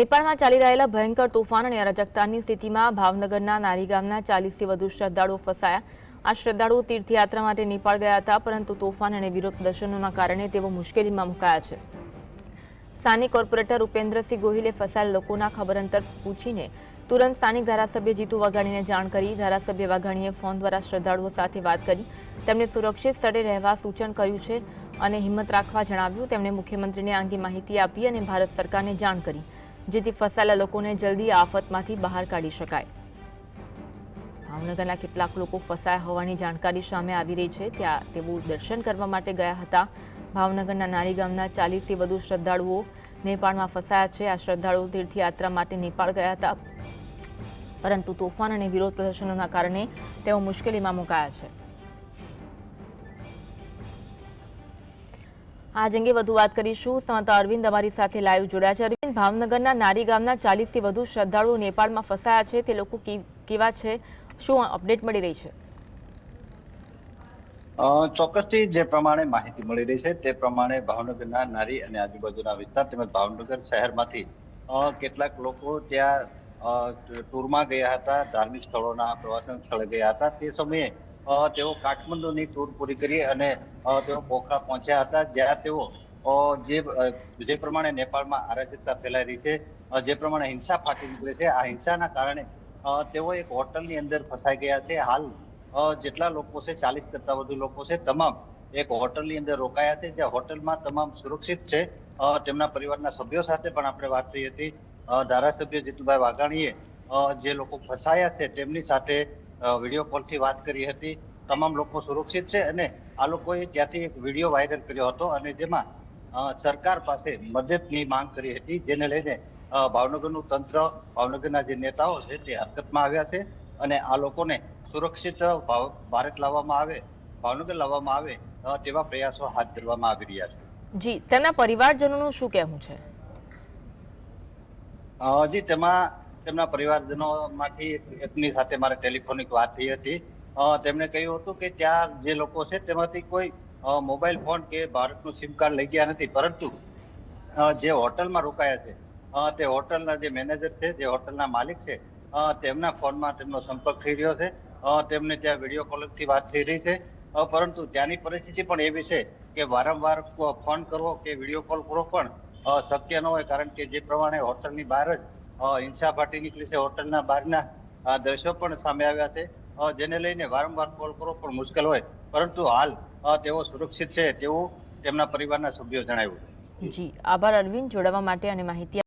નેપાળમાં ચાલી રહેલા ભયંકર તોફાન અને અરાજકતાની સ્થિતિમાં ભાવનગરના નારી ગામના ચાલીસથી વધુ શ્રદ્ધાળુઓ ફસાયા. આ શ્રદ્ધાળુઓ તીર્થયાત્રા માટે નેપાળ ગયા હતા, પરંતુ તોફાન અને વિરોધ પ્રદર્શનોના કારણે તેઓ મુશ્કેલીમાં મુકાયા છે. સ્થાનિક કોર્પોરેટર ઉપેન્દ્રસિંહ ગોહિલે ફસાયેલ લોકોના ખબર અંતર પૂછીને તુરંત સ્થાનિક ધારાસભ્ય જીતુ વાઘાણીને જાણ કરી. ધારાસભ્ય વાઘાણીએ ફોન દ્વારા શ્રદ્ધાળુઓ સાથે વાત કરી. તેમને સુરક્ષિત સ્થળે રહેવા સૂચન કર્યું છે અને હિંમત રાખવા જણાવ્યું. તેમણે મુખ્યમંત્રીને આ અંગે માહિતી આપી અને ભારત સરકારને જાણ કરી. જેથી ફસાયેલા લોકોને જલ્દી આફતમાંથી બહાર કાઢી શકાય. ભાવનગરના કેટલાક લોકો ફસાયા હોવાની જાણકારી સામે આવી રહી છે. ત્યાં તેઓ દર્શન કરવા માટે ગયા હતા. ભાવનગરના નારી ગામના ચાલીસથી વધુ શ્રદ્ધાળુઓ નેપાળમાં ફસાયા છે. આ શ્રદ્ધાળુઓ તીર્થયાત્રા માટે નેપાળ ગયા હતા. પરંતુ તોફાન અને વિરોધ પ્રદર્શનોના કારણે તેઓ મુશ્કેલીમાં મુકાયા છે. આજ અંગે વધુ વાત કરીશું. સંત અરવિંદ અમારી સાથે લાઈવ જોડ્યા છે. અરવિંદ, ભાવનગરના નારી ગામના ચાલીસથી વધુ શ્રદ્ધાળુઓ નેપાળમાં ફસાયા છે. તે લોકો કેવા છે? શું અપડેટ મળી રહી છે? ચોક્કસથી જે પ્રમાણે માહિતી મળી રહી છે, તે પ્રમાણે ભાવનગરના નારી અને આજુબાજુના વિસ્તાર તેમજ ભાવનગર શહેરમાંથી કેટલાક લોકો ત્યાં ટૂરમાં ગયા હતા, ધાર્મિક સ્થળોના પ્રવાસન સ્થળે ગયા હતા. તે સમયે તેઓ કાઠમંડુની ટૂર પૂરી કરી અને તેઓ પોખરા પહોંચ્યા હતા, જ્યાં તેઓ જે જે પ્રમાણે નેપાળમાં અરાજકતા ફેલાઈ રહી છે જે પ્રમાણે હિંસા ફાટી નીકળે છે, આ હિંસાના કારણે તેઓ એક હોટલની અંદર ફસાઈ ગયા છે. હાલ જેટલા લોકો છે, ચાલીસ કરતા વધુ લોકો છે, તમામ એક હોટલની અંદર રોકાયા છે, જ્યાં હોટલમાં તમામ સુરક્ષિત છે. તેમના પરિવારના સભ્યો સાથે પણ આપણે વાત થઈ હતી. ધારાસભ્ય જીતુભાઈ વાઘાણીએ જે લોકો ફસાયા છે, તેમની સાથે વીડિયો કોલથી વાત કરી હતી. તમામ લોકો સુરક્ષિત છે અને આ લોકોએ ત્યાંથી એક વીડિયો વાયરલ કર્યો હતો અને જેમાં સરકાર પાસે મદદની માંગ કરી હતી જેને લઈને ભાવનગરનું તંત્ર ભાવનગરના જે નેતાઓ છે તે હરકતમાં આવ્યા છે અને આ લોકોને સુરક્ષિત ભારત લાવવામાં આવે ભાવનગર લાવવામાં આવે તેવા પ્રયાસો હાથ ધરવામાં આવી રહ્યા છે. જી તેમના પરિવારજનોનું શું કહેવું છે? જી તેમાં તેમના પરિવારજનોમાંથી એક- એકની સાથે મારે ટેલિફોનિક વાત થઈ હતી. તેમણે કહ્યું હતું કે ત્યાં જે લોકો છે તેમાંથી કોઈ મોબાઈલ ફોન કે ભારતનું સિમ કાર્ડ લઈ ગયા નથી. પરંતુ જે હોટલમાં રોકાયા છે તે હોટલના જે મેનેજર છે, જે હોટલના માલિક છે તેમના ફોનમાં તેમનો સંપર્ક થઈ રહ્યો છે. તેમને ત્યાં વીડિયો કોલિંગથી વાત થઈ રહી છે. પરંતુ ત્યાંની પરિસ્થિતિ પણ એવી છે કે વારંવાર ફોન કરવો કે વીડિયો કોલ કરવો પણ શક્ય ન હોય કારણ કે જે પ્રમાણે હોટલની બહાર જ હિંસા ફાટી નીકળી છે. હોટલના બહારના દ્રશ્યો પણ સામે આવ્યા છે. જેને લઈને વારંવાર કોલ કરવો પણ મુશ્કેલ હોય. પરંતુ હાલ તેઓ સુરક્ષિત છે તેવું તેમના પરિવારના સભ્યો જણાવ્યું. જી, આભાર અરવિંદ. જોડાવા માટે અને માહિતી